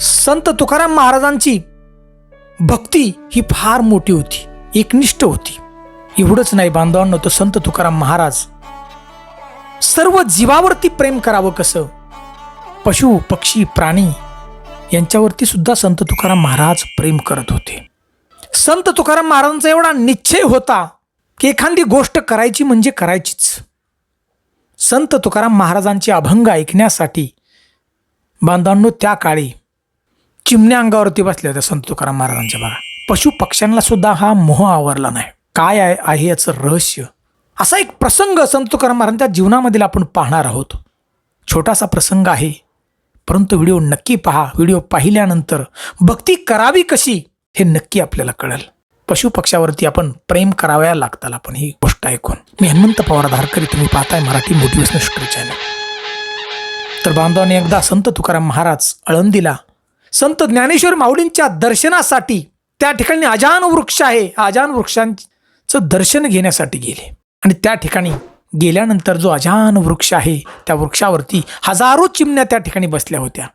संत तुकाराम महाराजांची भक्ती ही फार मोठी होती एकनिष्ठ होती. एवढंच नाही बांधवांनो तो संत तुकाराम महाराज सर्व जीवावरती प्रेम करावं कसं? पशु पक्षी प्राणी यांच्यावरती सुद्धा संत तुकाराम महाराज प्रेम करत होते. संत तुकाराम महाराजांचा एवढा निश्चय होता की एखादी गोष्ट करायची म्हणजे करायचीच. संत तुकाराम महाराजांचे अभंग ऐकण्यासाठी बांधवांनो त्या काळी चिमण्या अंगावरती बसल्या होत्या संत तुकाराम महाराजांच्या बघा. पशु पक्ष्यांना सुद्धा हा मोह आवरला नाही. काय आहे आहे याचं रहस्य? असा एक प्रसंग संत तुकाराम महाराजांच्या जीवनामधील आपण पाहणार आहोत. छोटासा प्रसंग आहे. परंतु व्हिडिओ नक्की पहा. व्हिडिओ पाहिल्यानंतर भक्ती करावी कशी हे नक्की आपल्याला कळेल. पशुपक्ष्यावरती आपण प्रेम करावया लागताल आपण ही गोष्ट ऐकून. मी हनुमंत पवार धारकरी. तुम्ही पाहताय मराठी मोटिवेशनल स्टोरी चॅनल तर बांधवांनी एकदा संत तुकाराम महाराज आळंदीला संत ज्ञानेश्वर माऊलींच्या दर्शनासाठी त्या ठिकाणी अजान वृक्ष आहे. अजान वृक्षांचं दर्शन घेण्यासाठी गेले. आणि त्या ठिकाणी गेल्यानंतर जो अजान वृक्ष आहे त्या वृक्षावरती हजारो चिमण्या त्या ठिकाणी बसल्या होत्या.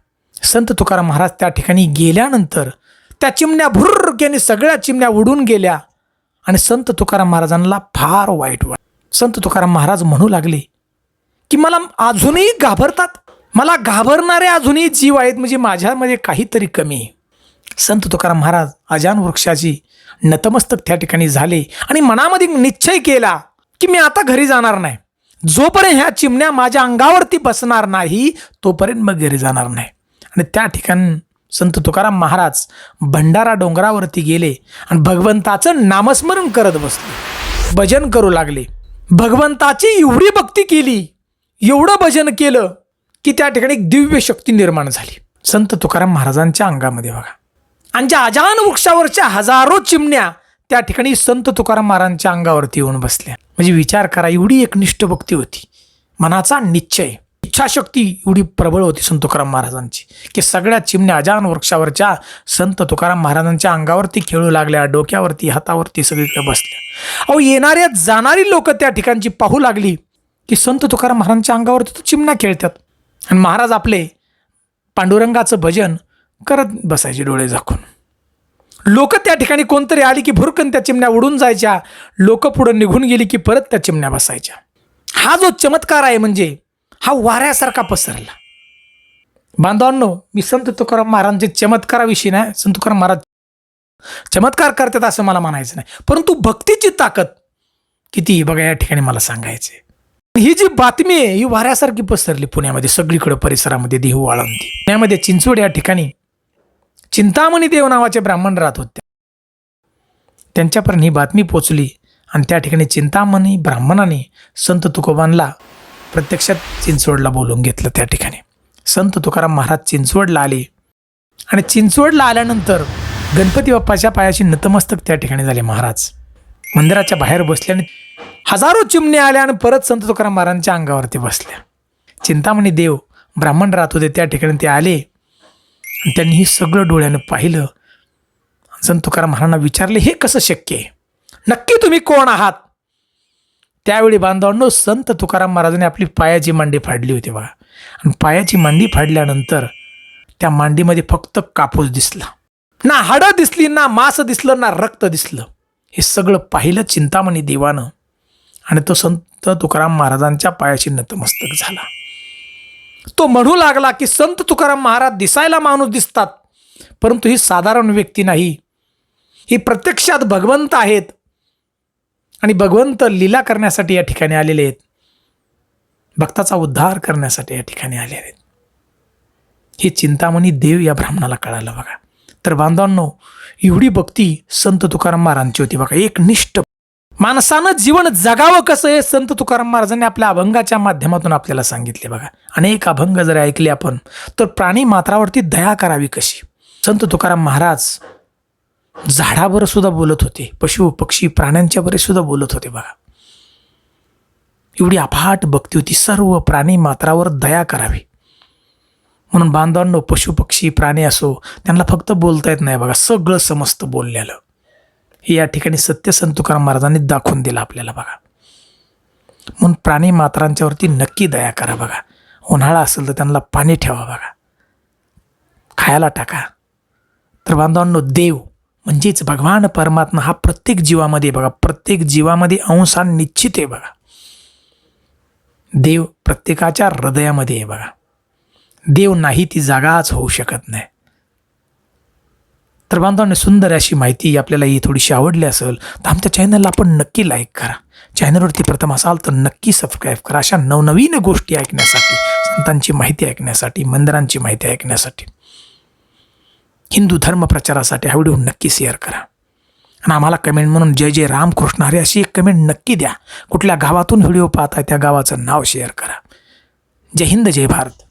संत तुकाराम महाराज त्या ठिकाणी गेल्यानंतर त्या चिमण्या भुर्रक्याने सगळ्या चिमण्या उडून गेल्या आणि संत तुकाराम महाराजांना फार वाईट वाट संत तुकाराम महाराज म्हणू लागले की मला अजूनही घाबरतात. मला घाबरणारे अजूनही जीव आहेत म्हणजे माझ्यामध्ये काहीतरी कमी आहे. संत तुकाराम महाराज अजान वृक्षाची नतमस्तक त्या ठिकाणी झाले आणि मनामध्ये निश्चय केला की मी आता घरी जाणार नाही. जोपर्यंत ह्या चिमण्या माझ्या अंगावरती बसणार नाही तोपर्यंत मग घरी जाणार नाही. आणि त्या ठिकाणी संत तुकाराम महाराज भंडारा डोंगरावरती गेले आणि भगवंताचं नामस्मरण करत बसले. भजन करू लागले. भगवंताची एवढी भक्ती केली एवढं भजन केलं की त्या ठिकाणी दिव्य शक्ती निर्माण झाली. संत तुकाराम महाराजांच्या अंगामध्ये बघा. आणि ज्या अजान वृक्षावरच्या हजारो चिमण्या त्या ठिकाणी संत तुकाराम महाराजांच्या अंगावरती येऊन बसल्या. म्हणजे विचार करा एवढी एक निष्ठ भक्ती होती. मनाचा निश्चय. इच्छाशक्ती एवढी प्रबळ होती संत तुकाराम महाराजांची. की सगळ्या चिमण्या अजान वृक्षावरच्या संत तुकाराम महाराजांच्या अंगावरती खेळू लागल्या डोक्यावरती हातावरती सगळीकडे बसल्या. अहो येणाऱ्या जाणारी लोक त्या ठिकाणची पाहू लागली की संत तुकाराम महाराजांच्या अंगावरती तो चिमण्या खेळतात. आणि महाराज आपले पांडुरंगाचं भजन करत बसायचे डोळे झाकून. लोक त्या ठिकाणी कोणतरी आली की भुरकन त्या चिमण्या उडून जायच्या. लोक पुढं निघून गेली की परत त्या चिमण्या बसायच्या. हा जो चमत्कार आहे म्हणजे हा वाऱ्यासारखा पसरला. बांधवांनो मी संत तुकाराम महाराजांचे चमत्काराविषयी नाही संत तुकाराम महाराज चमत्कार करतात असं मला म्हणायचं नाही. परंतु भक्तीची ताकद किती बघा या ठिकाणी मला सांगायचे ही जी बातमी आहे ही वाऱ्यासारखी पसरली पुण्यामध्ये सगळीकडे परिसरामध्ये देहू आळंदी पुण्यामध्ये चिंचवड या ठिकाणी चिंतामणी देव नावाचे ब्राह्मण राहत होते. त्यांच्यापर्यंत ही बातमी पोचली आणि त्या ठिकाणी चिंतामणी ब्राह्मणाने संत तुकोबांना प्रत्यक्षात चिंचवडला बोलवून घेतलं त्या ठिकाणी. संत तुकाराम महाराज चिंचवडला आले आणि चिंचवडला आल्यानंतर गणपती बाप्पाच्या पायाशी नतमस्तक त्या ठिकाणी झाले महाराज. मंदिराच्या बाहेर बसल्याने हजारो चिमण्या आल्या आणि परत संत तुकाराम महाराजांच्या अंगावरती बसल्या चिंतामणी देव ब्राह्मण राहत होते त्या ठिकाणी ते आले. आणि त्यांनी हे सगळं डोळ्यानं पाहिलं. संत तुकाराम महाराजांना विचारले हे कसं शक्य आहे? नक्की तुम्ही कोण आहात? त्यावेळी बांधवांनो संत तुकाराम महाराजांनी आपली पायाची मांडी फाडली होती बघा. आणि पायाची मांडी फाडल्यानंतर त्या मांडीमध्ये फक्त कापूस दिसला. ना हाडं दिसली ना मांस दिसलं ना रक्त दिसलं. हे सगळं पाहिलं चिंतामणी देवानं आणि तो संत तुकाराम महाराजांच्या पायाशी नतमस्तक झाला. तो म्हणू लागला की संत तुकाराम महाराज दिसायला माणूस दिसतात परंतु ही साधारण व्यक्ती नाही. ही प्रत्यक्षात भगवंत आहेत आणि भगवंत लीला करण्यासाठी या ठिकाणी आलेले आहेत. भक्ताचा उद्धार करण्यासाठी या ठिकाणी आलेले आहेत. हे चिंतामणी देव या ब्राह्मणाला कळालं बघा. तर बांधवांनो एवढी भक्ती संत तुकाराम महाराजांची होती बघा एक निष्ठ. माणसानं जीवन जगावं कसं हे संत तुकाराम महाराजांनी आपल्या अभंगाच्या माध्यमातून आपल्याला सांगितले बघा. अनेक अभंग जर ऐकले आपण तर प्राणी मात्रावरती दया करावी कशी? संत तुकाराम महाराज झाडावर सुद्धा बोलत होते पशु पक्षी प्राण्यांच्यावर सुद्धा बोलत होते बघा. एवढी अफाट भक्ती होती सर्व प्राणी मात्रावर दया करावी. म्हणून बांधवांनो पशुपक्षी प्राणी असो त्यांना फक्त बोलता येत नाही बघा. सगळं समजतं बोललेलं. हे या ठिकाणी सत्य संत तुकाराम महाराजांनी दाखवून दिलं आपल्याला बघा. म्हणून प्राणी मात्रांच्यावरती नक्की दया करा बघा. उन्हाळा असेल तर त्यांना पाणी ठेवा बघा. खायला टाका. तर बांधवांनो देव म्हणजेच भगवान परमात्मा हा प्रत्येक जीवामध्ये आहे बघा. प्रत्येक जीवामध्ये अंश निश्चित आहे बघा. देव प्रत्येकाच्या हृदयामध्ये आहे बघा. देव नाही ती जागाच होऊ शकत नाही. तर बांधवांनी सुंदर अशी माहिती आपल्याला ही थोडीशी आवडली असेल तर आमच्या चॅनलला आपण नक्की लाईक करा. चॅनलवरती प्रथम असाल तर नक्की सबस्क्राईब करा. अशा नवनवीन गोष्टी ऐकण्यासाठी संतांची माहिती ऐकण्यासाठी मंदिरांची माहिती ऐकण्यासाठी हिंदू धर्म प्रचारासाठी हा व्हिडिओ नक्की शेअर करा. आणि आम्हाला कमेंट म्हणून जय जय रामकृष्ण हरे अशी एक कमेंट नक्की द्या. कुठल्या गावातून व्हिडिओ पाहताय त्या गावाचं नाव शेअर करा. जय हिंद जय भारत.